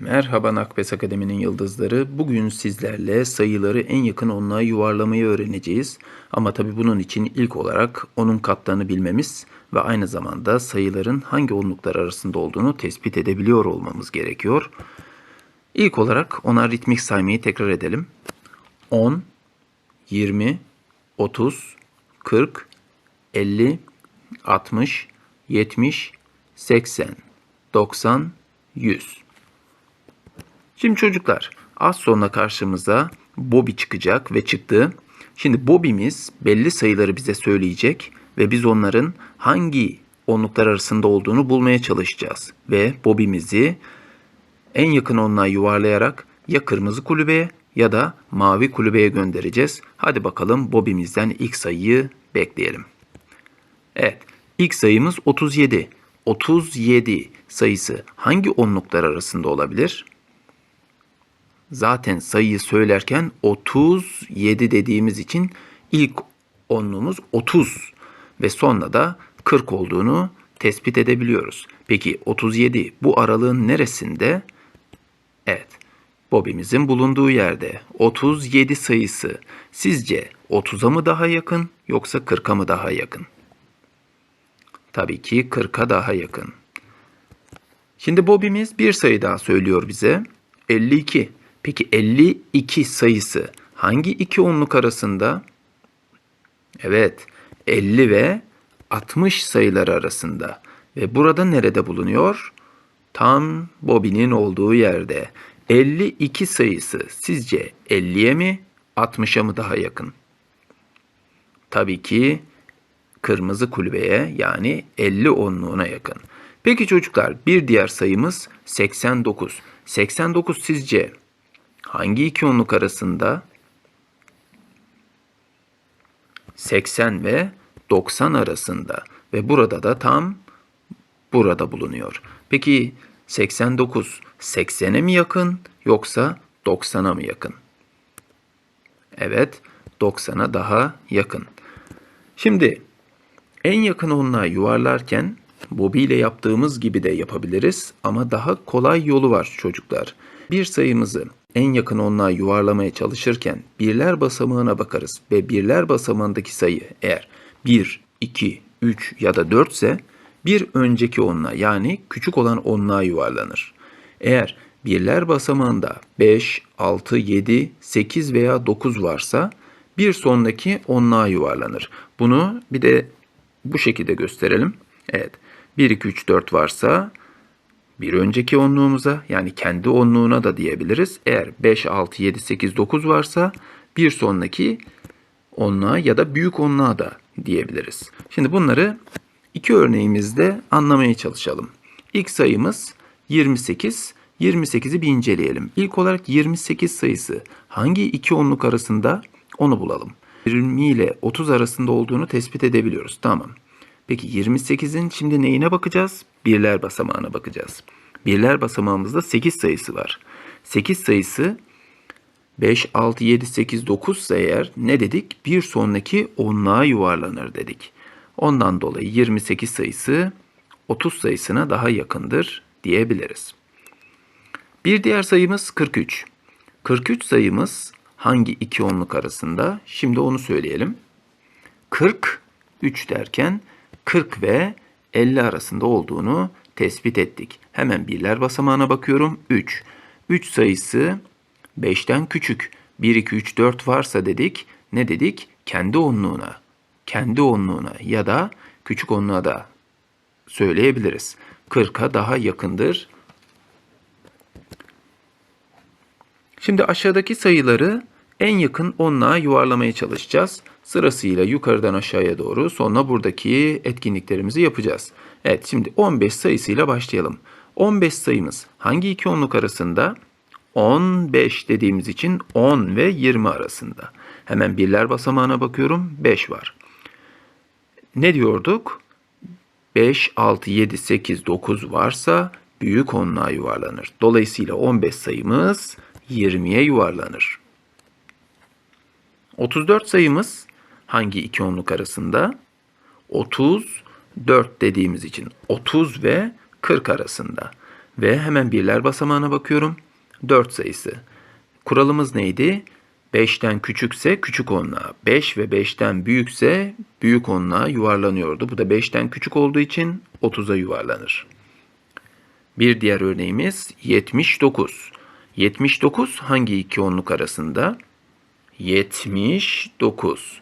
Merhaba Nakbes Akademi'nin yıldızları. Bugün sizlerle sayıları en yakın onluğa yuvarlamayı öğreneceğiz. Ama tabi bunun için ilk olarak onun katlarını bilmemiz ve aynı zamanda sayıların hangi onluklar arasında olduğunu tespit edebiliyor olmamız gerekiyor. İlk olarak ona ritmik saymayı tekrar edelim. 10, 20, 30, 40, 50, 60, 70, 80, 90, 100. Şimdi çocuklar az sonra karşımıza Bobby çıkacak ve çıktı. Şimdi Bobby'miz belli sayıları bize söyleyecek ve biz onların hangi onluklar arasında olduğunu bulmaya çalışacağız. Ve Bobby'mizi en yakın onluğa yuvarlayarak ya kırmızı kulübeye ya da mavi kulübeye göndereceğiz. Hadi bakalım Bobby'mizden ilk sayıyı bekleyelim. Evet, ilk sayımız 37. 37 sayısı hangi onluklar arasında olabilir? Zaten sayıyı söylerken 37 dediğimiz için ilk onluğumuz 30 ve sonra da 40 olduğunu tespit edebiliyoruz. Peki 37 bu aralığın neresinde? Evet. Bobimizin bulunduğu yerde 37 sayısı sizce 30'a mı daha yakın yoksa 40'a mı daha yakın? Tabii ki 40'a daha yakın. Şimdi Bobby'miz bir sayı daha söylüyor bize. 52. Peki 52 sayısı hangi iki onluk arasında? Evet, 50 ve 60 sayıları arasında. Ve burada nerede bulunuyor? Tam Bobby'nin olduğu yerde. 52 sayısı sizce 50'ye mi 60'a mı daha yakın? Tabii ki kırmızı kulübeye yani 50 onluğuna yakın. Peki çocuklar bir diğer sayımız 89. 89 sizce hangi iki onluk arasında? 80 ve 90 arasında ve burada da tam burada bulunuyor. Peki 89 80'e mi yakın yoksa 90'a mı yakın? Evet, 90'a daha yakın. Şimdi en yakın onluğa yuvarlarken Bobby ile yaptığımız gibi de yapabiliriz ama daha kolay yolu var çocuklar. Bir sayımızı en yakın onluğa yuvarlamaya çalışırken birler basamağına bakarız ve birler basamağındaki sayı eğer 1, 2, 3 ya da 4 ise bir önceki onluğa yani küçük olan onluğa yuvarlanır. Eğer birler basamağında 5, 6, 7, 8 veya 9 varsa bir sonraki onluğa yuvarlanır. Bunu bir de bu şekilde gösterelim. Evet 1, 2, 3, 4 varsa bir önceki onluğumuza yani kendi onluğuna da diyebiliriz. Eğer 5, 6, 7, 8, 9 varsa bir sonraki onluğa ya da büyük onluğa da diyebiliriz. Şimdi bunları iki örneğimizde anlamaya çalışalım. İlk sayımız 28. 28'i bir inceleyelim. İlk olarak 28 sayısı hangi iki onluk arasında onu bulalım. 20 ile 30 arasında olduğunu tespit edebiliyoruz. Tamam. Peki 28'in şimdi neyine bakacağız? Birler basamağına bakacağız. Birler basamağımızda 8 sayısı var. 8 sayısı 5, 6, 7, 8, 9 ise eğer ne dedik? Bir sonraki onluğa yuvarlanır dedik. Ondan dolayı 28 sayısı 30 sayısına daha yakındır diyebiliriz. Bir diğer sayımız 43. 43 sayımız hangi iki onluk arasında? Şimdi onu söyleyelim. 40, 3 derken 40 ve 50 arasında olduğunu tespit ettik. Hemen birler basamağına bakıyorum. 3. 3 sayısı 5'ten küçük. 1, 2, 3, 4 varsa dedik. Ne dedik? Kendi onluğuna. Kendi onluğuna ya da küçük onluğa da söyleyebiliriz. 40'a daha yakındır. Şimdi aşağıdaki sayıları en yakın onluğa yuvarlamaya çalışacağız. Sırasıyla yukarıdan aşağıya doğru sonra buradaki etkinliklerimizi yapacağız. Evet şimdi 15 sayısıyla başlayalım. 15 sayımız hangi iki onluk arasında? 15 dediğimiz için 10 ve 20 arasında. Hemen birler basamağına bakıyorum. 5 var. Ne diyorduk? 5, 6, 7, 8, 9 varsa büyük onluğa yuvarlanır. Dolayısıyla 15 sayımız 20'ye yuvarlanır. 34 sayımız hangi iki onluk arasında? 34 dediğimiz için 30 ve 40 arasında. Ve hemen birler basamağına bakıyorum. 4 sayısı. Kuralımız neydi? 5'ten küçükse küçük onluğa, 5 ve 5'ten büyükse büyük onluğa yuvarlanıyordu. Bu da 5'ten küçük olduğu için 30'a yuvarlanır. Bir diğer örneğimiz 79. 79 hangi iki onluk arasında? 79.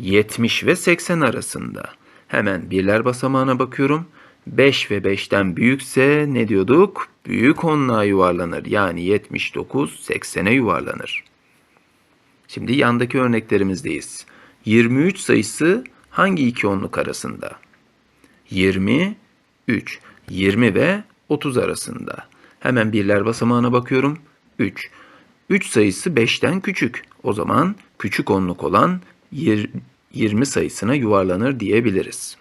70 ve 80 arasında. Hemen birler basamağına bakıyorum. 5 ve 5'ten büyükse ne diyorduk? Büyük onluğa yuvarlanır. Yani 79 80'e yuvarlanır. Şimdi yandaki örneklerimizdeyiz. 23 sayısı hangi iki onluk arasında? 23, 20 ve 30 arasında. Hemen birler basamağına bakıyorum. 3. 3 sayısı 5'ten küçük. O zaman küçük onluk olan 20 sayısına yuvarlanır diyebiliriz.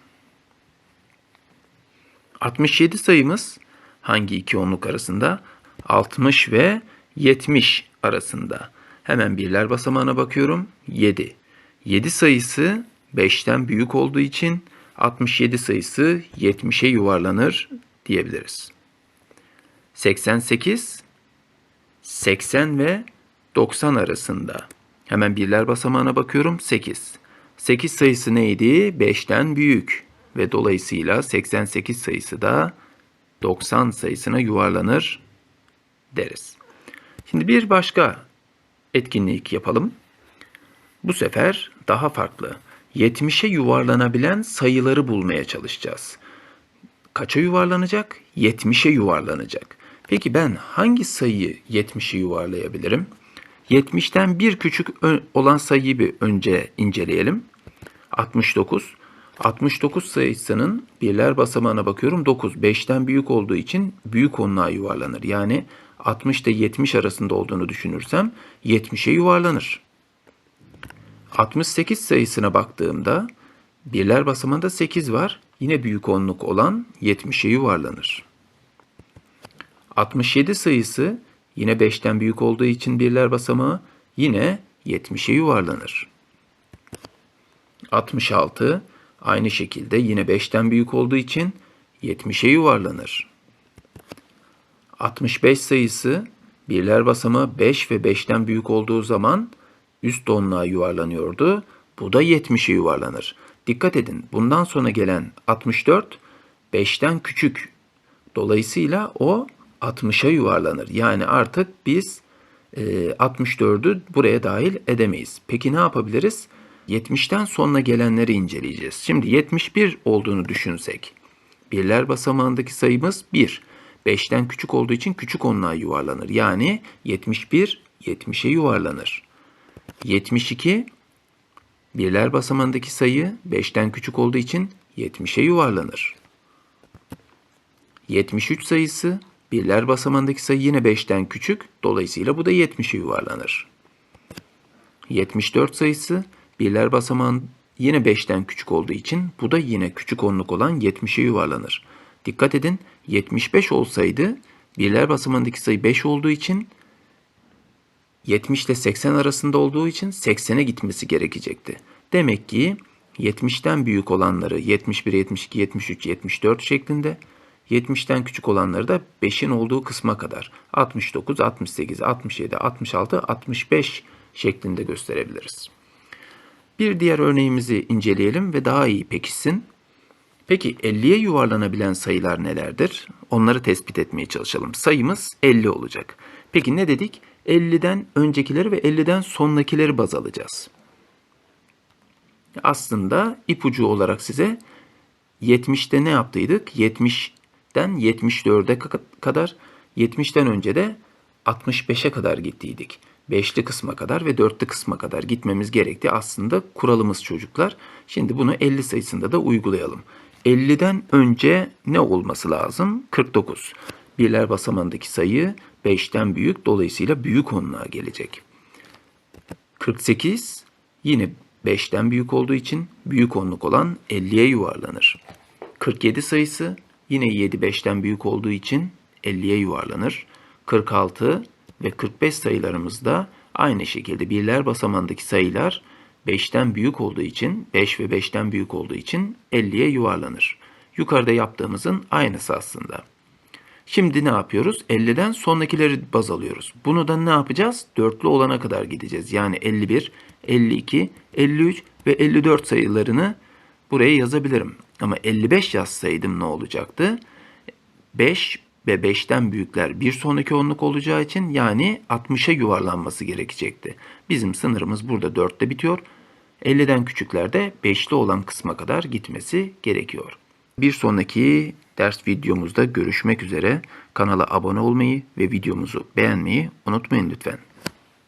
67 sayımız hangi iki onluk arasında? 60 ve 70 arasında. Hemen birler basamağına bakıyorum. 7. 7 sayısı 5'ten büyük olduğu için 67 sayısı 70'e yuvarlanır diyebiliriz. 88, 80 ve 90 arasında. Hemen birler basamağına bakıyorum. 8. 8 sayısı neydi? 5'ten büyük ve dolayısıyla 88 sayısı da 90 sayısına yuvarlanır deriz. Şimdi bir başka etkinlik yapalım. Bu sefer daha farklı. 70'e yuvarlanabilen sayıları bulmaya çalışacağız. Kaça yuvarlanacak? 70'e yuvarlanacak. Peki ben hangi sayıyı 70'e yuvarlayabilirim? 70'ten bir küçük olan sayıyı bir önce inceleyelim. 69. 69 sayısının birler basamağına bakıyorum. 9. 5'ten büyük olduğu için büyük onluğa yuvarlanır. Yani 60 ile 70 arasında olduğunu düşünürsem 70'e yuvarlanır. 68 sayısına baktığımda birler basamağında 8 var. Yine büyük onluk olan 70'e yuvarlanır. 67 sayısı yine 5'ten büyük olduğu için birler basamağı yine 70'e yuvarlanır. 66 aynı şekilde yine 5'ten büyük olduğu için 70'e yuvarlanır. 65 sayısı birler basamağı 5 ve 5'ten büyük olduğu zaman üst onluğa yuvarlanıyordu. Bu da 70'e yuvarlanır. Dikkat edin bundan sonra gelen 64 5'ten küçük. Dolayısıyla o 60'a yuvarlanır. Yani artık biz e, 64'ü buraya dahil edemeyiz. Peki ne yapabiliriz? 70'ten sonra gelenleri inceleyeceğiz. Şimdi 71 olduğunu düşünsek. Birler basamağındaki sayımız 1. 5'ten küçük olduğu için küçük onluğa yuvarlanır. Yani 71 70'e yuvarlanır. 72 birler basamağındaki sayı 5'ten küçük olduğu için 70'e yuvarlanır. 73 sayısı birler basamağındaki sayı yine 5'ten küçük. Dolayısıyla bu da 70'e yuvarlanır. 74 sayısı birler basamağın yine 5'ten küçük olduğu için bu da yine küçük onluk olan 70'e yuvarlanır. Dikkat edin 75 olsaydı birler basamağındaki sayı 5 olduğu için 70 ile 80 arasında olduğu için 80'e gitmesi gerekecekti. Demek ki 70'ten büyük olanları 71, 72, 73, 74 şeklinde 70'ten küçük olanları da 5'in olduğu kısma kadar 69, 68, 67, 66, 65 şeklinde gösterebiliriz. Bir diğer örneğimizi inceleyelim ve daha iyi pekişsin. Peki 50'ye yuvarlanabilen sayılar nelerdir? Onları tespit etmeye çalışalım. Sayımız 50 olacak. Peki ne dedik? 50'den öncekileri ve 50'den sonrakileri baz alacağız. Aslında ipucu olarak size 70'te ne yaptıydık? 70'den 74'e kadar, 70'ten önce de 65'e kadar gittiydik. 5'li kısma kadar ve 4'lü kısma kadar gitmemiz gerekti. Aslında kuralımız çocuklar. Şimdi bunu 50 sayısında da uygulayalım. 50'den önce ne olması lazım? 49. Birler basamağındaki sayı 5'ten büyük dolayısıyla büyük onluğa gelecek. 48 yine 5'ten büyük olduğu için büyük onluk olan 50'ye yuvarlanır. 47 sayısı yine 7 5'ten büyük olduğu için 50'ye yuvarlanır. 46 ve 45 sayılarımız da aynı şekilde birler basamağındaki sayılar 5'ten büyük olduğu için 5 ve 5'ten büyük olduğu için 50'ye yuvarlanır. Yukarıda yaptığımızın aynısı aslında. Şimdi ne yapıyoruz? 50'den sonrakileri baz alıyoruz. Bunu da ne yapacağız? Dörtlü olana kadar gideceğiz. Yani 51, 52, 53 ve 54 sayılarını buraya yazabilirim. Ama 55 yazsaydım ne olacaktı? 5 ve 5'ten büyükler bir sonraki onluk olacağı için yani 60'a yuvarlanması gerekecekti. Bizim sınırımız burada 4'te bitiyor. 50'den küçükler de 5'li olan kısma kadar gitmesi gerekiyor. Bir sonraki ders videomuzda görüşmek üzere. Kanala abone olmayı ve videomuzu beğenmeyi unutmayın lütfen.